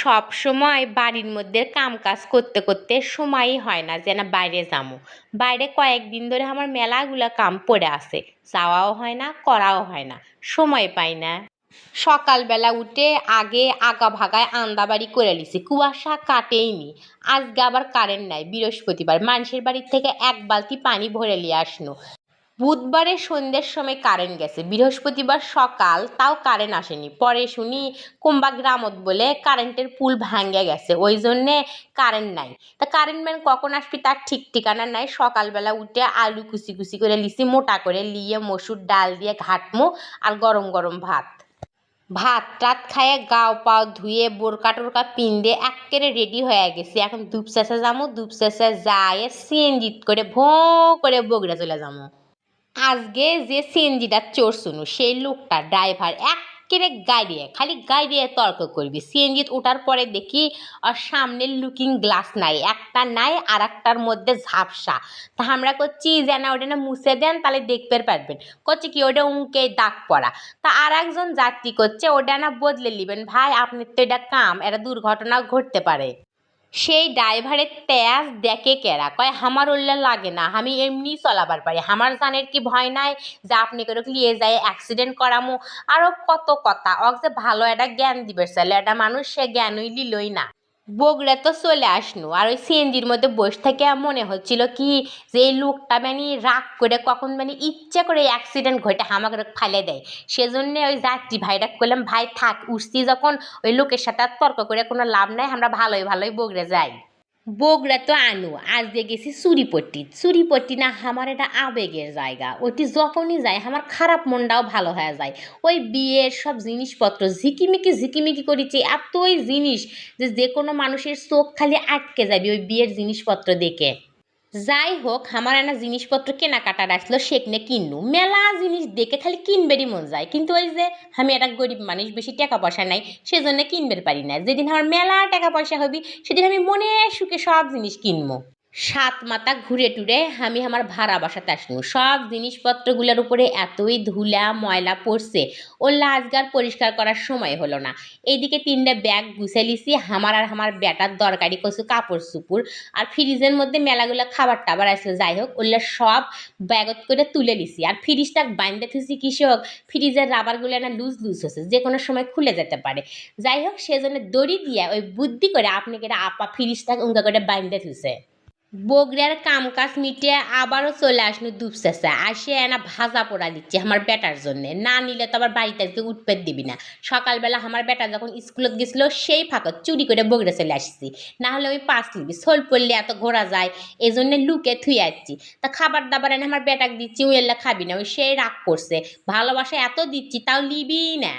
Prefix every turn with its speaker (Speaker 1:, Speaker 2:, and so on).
Speaker 1: সব সময় বাড়ির মধ্যে কাম কাজ করতে করতে সময়ই হয় না যে না বাইরে যাব বাইরে কয়েকদিন ধরে আমার মেলাগুলা কাম পড়ে আছে। যাওয়াও হয় না, করাও হয় না। সময় পাই না। সকালবেলা উঠে আগে আগা ভাগায় আন্দাবাড়ি করে লিছি কুয়াশা কাটেইনি আজকে আবার কারেন্ট নাই। বৃহস্পতিবার। মানুষের বাড়ির থেকে এক বালতি পানি ভরে নিয়ে আসনো। বুধবারে সন্ধ্যের সময় কারেন্ট গেছে। বৃহস্পতিবার সকাল, তাও কারেন্ট আসেনি। পরে শুনি কুম্বা গ্রামত বলে কারেন্টের পুল ভাঙ্গে গেছে। ওই জন্যে কারেন্ট নাই। তা কারেন্ট ম্যান কখন আসবি তার ঠিক ঠিকানা নাই। সকালবেলা উঠে আলু কুচি কুচি করে লিসি মোটা করে লিয়ে মসুর ডাল দিয়ে ঘাটমো আর গরম গরম ভাত। ভাত টাত খাইয়ে গাও পাও ধুয়ে বোরকা টোরকা পিন্দে একেবারে রেডি হয়ে গেছি। এখন দুপশেষে যাব দুপশেষে যায় সিএনজিত করে ভো করে বগড়া চলে যাব আজকে যে সিএনজিটা শুনু সেই লোকটা ড্রাইভার একেবারে গাড়িয়ে, খালি গাড়িয়ে তর্ক করবি। সিএনজিত ওঠার পরে দেখি আর সামনের লুকিং গ্লাস নাই, একটা নাই আর একটার মধ্যে ঝাপসা। তা আমরা করছি যে না ওটা না মুছে দেন, তাহলে দেখতে পারবেন। করছে কি ওটা উঁকে দাগ পড়া। তা আর একজন যাত্রী করছে ওটা না বদলে নেবেন। ভাই, আপনি তো এটা কাম, এটা দুর্ঘটনাও ঘটতে পারে। সেই ড্রাইভারের তেজ দেখে কেরা? কয়, আমার উল্লে লাগে না, আমি এমনি চলাবার পারি। আমার জানের কি ভয় নাই যে আপনি করে লিয়ে যায় অ্যাক্সিডেন্ট করামো? আরও কত কথা। অক যে ভালো একটা জ্ঞান দিবে স্যার একটা মানুষ সে জ্ঞানই লিলই না। বগুড়া তো চলে আসনু। আর ওই সিএনজির মধ্যে বসে থেকে মনে হচ্ছিল কি যে এই লোকটা মানে রাগ করে কখন মানে ইচ্ছা করে অ্যাক্সিডেন্ট ঘটে আমাকে ফেলে দেয়। সেজন্য ওই যাত্রী ভাইরা করলাম ভাই থাক, উঠছি যখন। ওই লোকের সাথে আর তর্ক করে কোনো লাভ নাই, আমরা ভালোই ভালোই বগুড়া যাই। বগুড়া তো আনু আজ দিয়ে গেছি চুরিপট্টি চুরিপট্টি না আমার এটা আবেগের জায়গা ওটি যখনই যায় আমার খারাপ মনটাও ভালো হয়ে যায় ওই বিয়ের সব জিনিসপত্র ঝিকিমিকি ঝিকিমিকি করেছি এত ওই জিনিস যে যে কোনো মানুষের চোখ খালি আটকে যাবে ওই বিয়ের জিনিসপত্র দেখে যাই হোক আমার একটা জিনিসপত্র কেনাকাটার আসলো সেখানে কিনু। মেলা জিনিস দেখে খালি কিনবেরই মন যায়। কিন্তু ওই যে আমি একটা গরিব মানুষ, বেশি টাকা পয়সা নাই, সেজন্য কিনবের পারি না। যেদিন আমার মেলা টাকা পয়সা হবি, সেদিন আমি মনে সুখে সব জিনিস কিনবো। সাত মাথা ঘুরে টুরে আমি আমার ভাড়া বাসাতে আসনু। সব জিনিসপত্রগুলোর উপরে এতই ধুলা, ময়লা পড়ছে। ওল্লা আজকার পরিষ্কার করার সময় হলো না। এইদিকে তিনটে ব্যাগ গুছে লিছি আমার আর আমার বেটার দরকারি কিছু কাপড় চুপুর আর ফ্রিজের মধ্যে মেলাগুলো খাবার টাবার আসলো যাই হোক, ওগুলো সব ব্যাগত করে তুলে লিছি আর ফ্রিজটা বাইন্দে থুছি কৃষক ফ্রিজের রাবারগুলো না লুজ লুজ হচ্ছে যে কোনো সময় খুলে যেতে পারে। যাই হোক, সেজন্য দড়ি দিয়ে ওই বুদ্ধি করে আপনি কেটে আপা ফ্রিজটা উঙ্গা করে বাইন্দে থুছে বগড়ার কাম কাজ মিটিয়ে আবারও চলে আসলো দুপসেসা আসে এনা ভাজা পোড়া দিচ্ছে আমার বেটার জন্য। না নিলে তো আবার বাড়িতে আজকে উঠপেট দিবি না। সকালবেলা আমার বেটা যখন স্কুলত গেছিল সেই ফাঁকত চুরি করে বগড়ে চলে আসছি। না হলে ওই পাঁচ নিবি। সোল পড়লে এত ঘোরা যায় এই জন্য লুকে থুয়ে আসছি তা খাবার দাবার এনে আমার বেটাকে দিচ্ছি ওই এল্লা খাবি না। ওই সেই রাগ করছে। ভালোবাসা এত দিচ্ছি, তাও লিবি না।